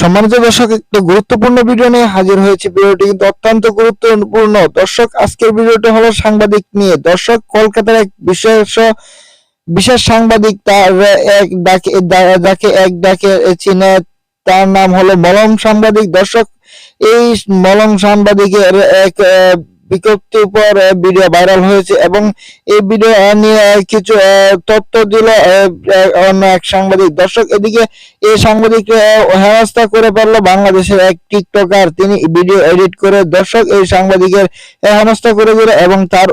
সম্মানিত দর্শক, একটা গুরুত্বপূর্ণ ভিডিও নিয়ে হাজির হয়েছে। ভিডিওটি কিন্তু অত্যন্ত গুরুত্বপূর্ণ। দর্শক, আজকের ভিডিওটি হলো সাংবাদিক নিয়ে। দর্শক, কলকাতার এক বিশেষ বিশেষ সাংবাদিক, তার এক ডাকে ডাকে, যাকে এক ডাকে চিনে, তার নাম হলো মলম সাংবাদিক। দর্শক, এই মলম সাংবাদিকের এক আহ, বিজ্ঞপ্তির উপর ভিডিও ভাইরাল হয়েছে এবং এই ভিডিও নিয়ে কিছু তথ্য দিল অন্য এক সাংবাদিক। দর্শক এদিকে এই সাংবাদিক হেনস্থা করে পারল বাংলাদেশের এক টিকটকার। তিনি ভিডিও এডিট করে দর্শক এই সাংবাদিকের হেনস্থা করে দিল এবং তার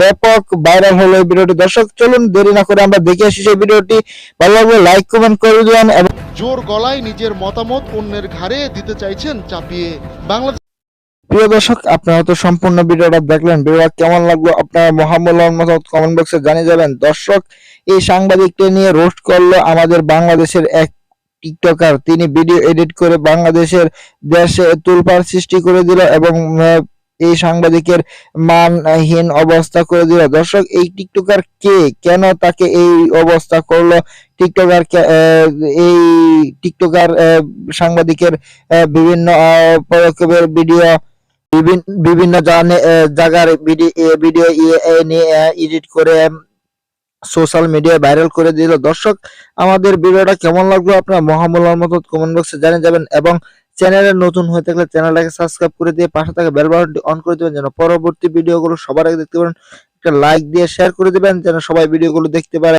ব্যাপক ভাইরাল হলো এই ভিডিওটি দর্শক চলুন দেরি না করে আমরা দেখে আসি সেই ভিডিওটি ভালো লাগলে লাইক কমেন্ট করে দিবেন এবং জোর গলায় নিজের মতামত অন্যের ঘাড়ে দিতে চাইছেন চাপিয়ে। বাংলাদেশ প্রিয় দর্শক, আপনারা তো সম্পূর্ণ ভিডিওটা দেখলেন। ভিডিওটা কেমন লাগল আপনারা মহামূল্যবান মতামত কমেন্ট বক্সে জানিয়ে যাবেন। দর্শক, এই সাংবাদিককে নিয়ে রোস্ট করল আমাদের বাংলাদেশের এক টিকটকার তিনি ভিডিও এডিট করে বাংলাদেশের দেশে তুলপার সৃষ্টি করে দিল এবং এই সাংবাদিকের মানহীন অবস্থা করে দিল। দর্শক, এই টিকটকার কে, কেন তাকে এই অবস্থা করল? টিকটকার এই টিকটকার সাংবাদিকের বিভিন্ন পদক্ষেপের ভিডিও বিভিন্ন জায়গার ভিডিও এডিট করে সোশ্যাল মিডিয়ায় ভাইরাল করে দিল। দর্শক, আমাদের ভিডিওটা কেমন লাগল আপনারা মহামূল্যের মতো কমেন্ট বক্সে জানিয়ে যাবেন এবং চ্যানেলে নতুন হয়ে থাকলে চ্যানেলটাকে সাবস্ক্রাইব করে দিয়ে পাশে থাকা বেল বাটনটি অন করে দিবেন যেন পরবর্তী ভিডিওগুলো সবার আগে দেখতে পারেন। একটা লাইক দিয়ে শেয়ার করে দিবেন যেন সবাই ভিডিওগুলো দেখতে পারে।